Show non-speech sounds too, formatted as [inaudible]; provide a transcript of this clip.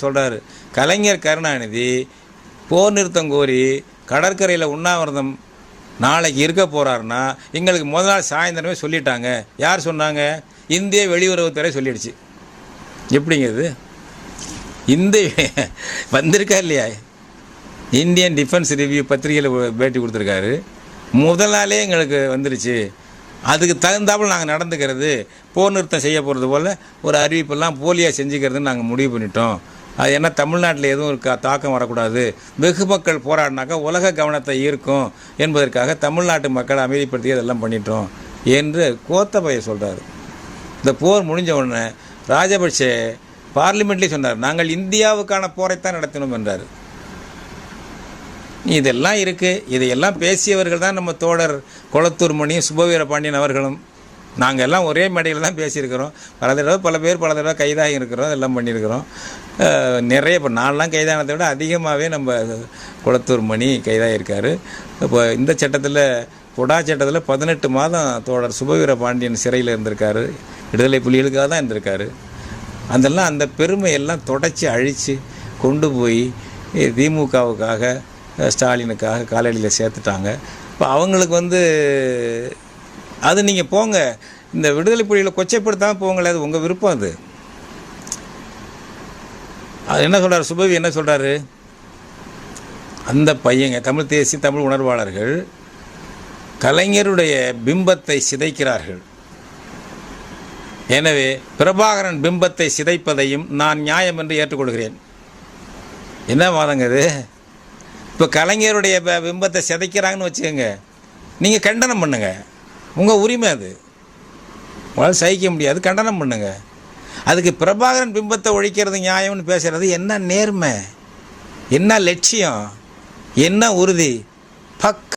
சொல்றாரு. கலைஞர் கருணாநிதி போர் நிறுத்தம் கோரி கடற்கரையில் உண்ணாவிரதம் நாளைக்கு இருக்க போறாருன்னா எங்களுக்கு முதல் நாள் சாயந்தரமே சொல்லிட்டாங்க. யார் சொன்னாங்க? இந்திய வெளியுறவுத்துறை சொல்லிடுச்சு. எப்படிங்கிறது? இந்த [laughs] வந்திருக்கா இல்லையா? இந்தியன் டிஃபென்ஸ் ரிவ்யூ பத்திரிகையில் பேட்டி கொடுத்துருக்காரு. முதல் நாளே எங்களுக்கு வந்துருச்சு. அதுக்கு தகுந்தாப்புல நாங்கள் நடந்துக்கிறது போர் நிறுத்தம் செய்ய போகிறது போல் ஒரு அறிவிப்பெல்லாம் போலியாக செஞ்சுக்கிறதுன்னு நாங்கள் முடிவு பண்ணிட்டோம். அது என்ன தமிழ்நாட்டில் எதுவும் இருக்கா? தாக்கம் வரக்கூடாது. வெகு மக்கள் போராடினாக்கா உலக கவனத்தை ஈர்க்கும் என்பதற்காக தமிழ்நாட்டு மக்களை அமைதிப்படுத்தி அதெல்லாம் பண்ணிட்டோம் என்று கோத்தபய சொல்கிறார் இந்த போர் முடிஞ்ச உடனே ராஜபக்சே பார்லிமெண்ட்லேயே சொன்னார் நாங்கள் இந்தியாவுக்கான போரைத்தான் நடத்தினோம் என்றார். இதெல்லாம் இருக்குது இதையெல்லாம் பேசியவர்கள் தான் நம்ம தோழர் கொளத்தூர் மணியும் சுபவீர பாண்டியன் அவர்களும். நாங்கள் எல்லாம் ஒரே மேடையில் தான் பேசியிருக்கிறோம். பல தடவை பல பேர் பல தடவை கைதாகி இருக்கிறோம் எல்லாம் பண்ணியிருக்கிறோம். நிறைய இப்போ நான்லாம் கைதானதை விட அதிகமாகவே நம்ம குளத்தூர் மணி கைதாகியிருக்காரு. இப்போ இந்த சட்டத்தில் புடா சட்டத்தில் பதினெட்டு மாதம் தோழர் சுபவீர பாண்டியன் சிறையில் இருந்திருக்காரு. விடுதலை புலிகளுக்காக தான் இருந்திருக்காரு. அதெல்லாம் அந்த பெருமையெல்லாம் தொடச்சி அழித்து கொண்டு போய் திமுகவுக்காக ஸ்டாலினுக்காக காலடியில் சேர்த்துட்டாங்க. இப்போ அவங்களுக்கு வந்து அது நீங்கள் போங்க. இந்த விடுதலை புலிகளை கொச்சைப்படுத்தாமல் போங்களே அது உங்கள் விருப்பம் அது. அது என்ன சொல்கிறார் சுபவி என்ன சொல்கிறாரு அந்த பையங்க தமிழ் தேசிய தமிழ் உணர்வாளர்கள் கலைஞருடைய பிம்பத்தை சிதைக்கிறார்கள். எனவே பிரபாகரன் பிம்பத்தை சிதைப்பதையும் நான் நியாயம் என்று ஏற்றுக்கொள்கிறேன். என்ன வாதங்க இது? இப்போ கலைஞருடைய பிம்பத்தை சிதைக்கிறாங்கன்னு வச்சுக்கோங்க. நீங்கள் கண்டனம் பண்ணுங்கள் உங்கள் உரிமை அது. உங்களால் சகிக்க முடியாது கண்டனம் பண்ணுங்க. அதுக்கு பிரபாகரன் பிம்பத்தை ஒழிக்கிறது நியாயம்னு பேசுகிறது என்ன நேர்மை? என்ன லட்சியம்? என்ன உறுதி? பக்க